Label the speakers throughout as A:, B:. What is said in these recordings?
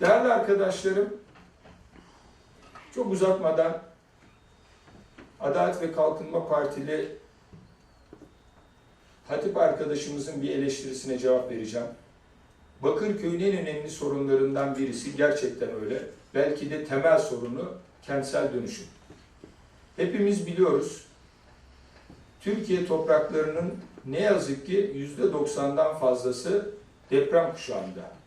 A: Değerli arkadaşlarım, çok uzatmadan Adalet ve Kalkınma Partili Hatip arkadaşımızın bir eleştirisine cevap vereceğim. Bakırköy'ün en önemli sorunlarından birisi gerçekten öyle. Belki de temel sorunu kentsel dönüşüm. Hepimiz biliyoruz. Türkiye topraklarının ne yazık ki yüzde doksandan fazlası deprem kuşağında.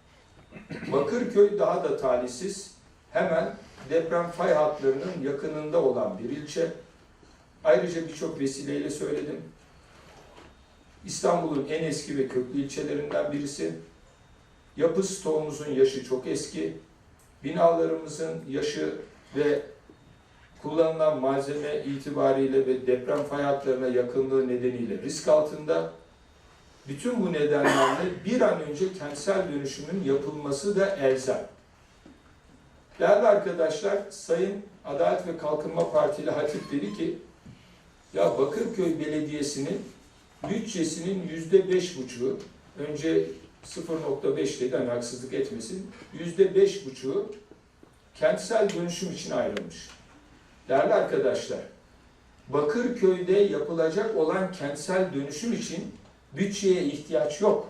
A: Bakırköy daha da talihsiz. Hemen deprem fay hatlarının yakınında olan bir ilçe. Ayrıca birçok vesileyle söyledim. İstanbul'un en eski ve köklü ilçelerinden birisi. Yapı stoğumuzun yaşı çok eski. Binalarımızın yaşı ve kullanılan malzeme itibariyle ve deprem fay hatlarına yakınlığı nedeniyle risk altında. Bütün bu nedenlerle bir an önce kentsel dönüşümün yapılması da elzem. Değerli arkadaşlar, Sayın Adalet ve Kalkınma Partili Hatip dedi ki, ya Bakırköy Belediyesi'nin bütçesinin yüzde beş buçuğu, önce 0.5 dedi hani haksızlık etmesin, yüzde beş buçuğu kentsel dönüşüm için ayrılmış. Değerli arkadaşlar, Bakırköy'de yapılacak olan kentsel dönüşüm için bütçeye ihtiyaç yok.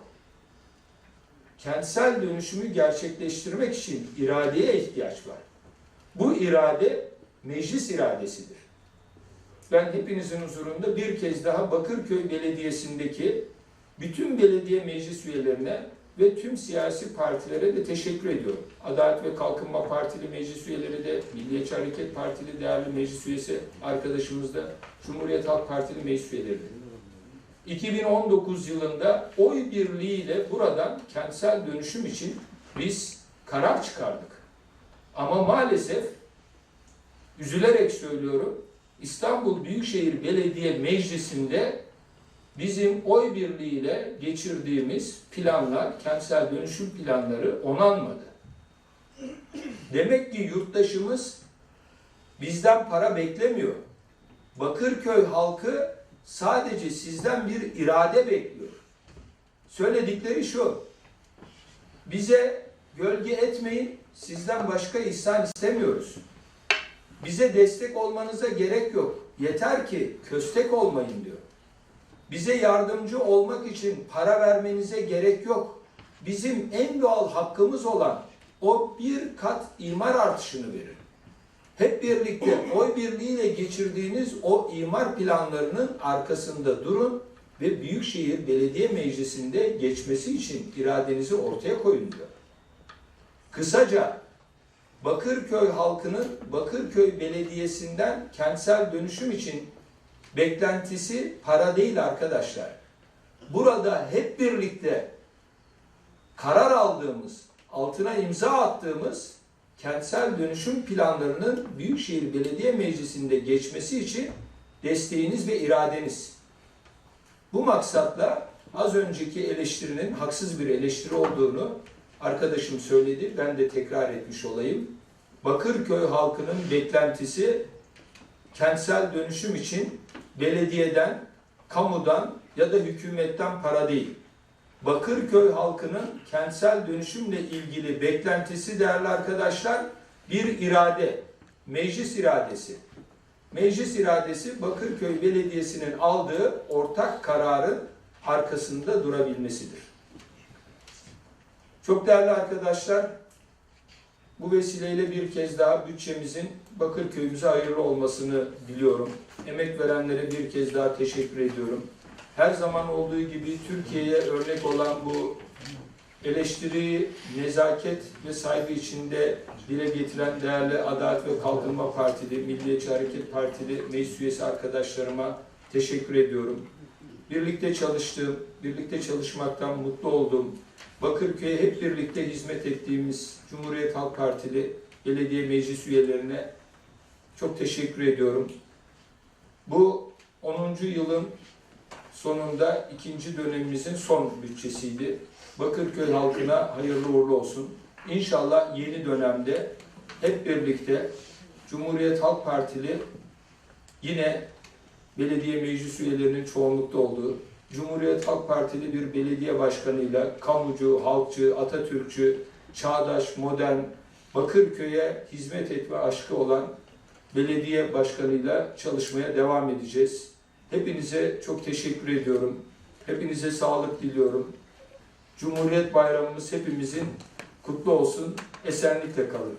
A: Kentsel dönüşümü gerçekleştirmek için iradeye ihtiyaç var. Bu irade meclis iradesidir. Ben hepinizin huzurunda bir kez daha Bakırköy Belediyesi'ndeki bütün belediye meclis üyelerine ve tüm siyasi partilere de teşekkür ediyorum. Adalet ve Kalkınma Partili meclis üyeleri de, Milliyetçi Hareket Partili değerli meclis üyesi arkadaşımız da, Cumhuriyet Halk Partili meclis üyeleri de. 2019 yılında oy birliğiyle buradan kentsel dönüşüm için biz karar çıkardık. Ama maalesef üzülerek söylüyorum İstanbul Büyükşehir Belediye Meclisi'nde bizim oy birliğiyle geçirdiğimiz planlar, kentsel dönüşüm planları onanmadı. Demek ki yurttaşımız bizden para beklemiyor. Bakırköy halkı sadece sizden bir irade bekliyor. Söyledikleri şu. Bize gölge etmeyin, sizden başka ihsan istemiyoruz. Bize destek olmanıza gerek yok. Yeter ki köstek olmayın diyor. Bize yardımcı olmak için para vermenize gerek yok. Bizim en doğal hakkımız olan o bir kat imar artışını verin. Hep birlikte oy birliğiyle geçirdiğiniz o imar planlarının arkasında durun ve Büyükşehir Belediye Meclisi'nde geçmesi için iradenizi ortaya koyun diyor. Kısaca Bakırköy halkının Bakırköy Belediyesi'nden kentsel dönüşüm için beklentisi para değil arkadaşlar. Burada hep birlikte karar aldığımız, altına imza attığımız kentsel dönüşüm planlarının Büyükşehir Belediye Meclisi'nde geçmesi için desteğiniz ve iradeniz. Bu maksatla az önceki eleştirinin haksız bir eleştiri olduğunu arkadaşım söyledi. Ben de tekrar etmiş olayım. Bakırköy halkının beklentisi kentsel dönüşüm için belediyeden, kamudan ya da hükümetten para değil. Bakırköy halkının kentsel dönüşümle ilgili beklentisi değerli arkadaşlar bir irade, meclis iradesi. Meclis iradesi Bakırköy Belediyesi'nin aldığı ortak kararın arkasında durabilmesidir. Çok değerli arkadaşlar, bu vesileyle bir kez daha bütçemizin Bakırköy'ümüze hayırlı olmasını diliyorum. Emek verenlere bir kez daha teşekkür ediyorum. Her zaman olduğu gibi Türkiye'ye örnek olan bu eleştiriyi nezaket ve saygı içinde dile getiren değerli Adalet ve Kalkınma Partili, Milliyetçi Hareket Partili meclis üyesi arkadaşlarıma teşekkür ediyorum. Birlikte çalıştığım, birlikte çalışmaktan mutlu oldum. Bakırköy'e hep birlikte hizmet ettiğimiz Cumhuriyet Halk Partili belediye meclis üyelerine çok teşekkür ediyorum. Bu 10. yılın sonunda ikinci dönemimizin son bütçesiydi. Bakırköy halkına hayırlı uğurlu olsun. İnşallah yeni dönemde hep birlikte Cumhuriyet Halk Partili yine belediye meclis üyelerinin çoğunlukta olduğu Cumhuriyet Halk Partili bir belediye başkanıyla kamucu, halkçı, Atatürkçü çağdaş, modern, Bakırköy'e hizmet etme aşkı olan belediye başkanıyla çalışmaya devam edeceğiz. Hepinize çok teşekkür ediyorum. Hepinize sağlık diliyorum. Cumhuriyet Bayramımız hepimizin kutlu olsun. Esenlikle kalın.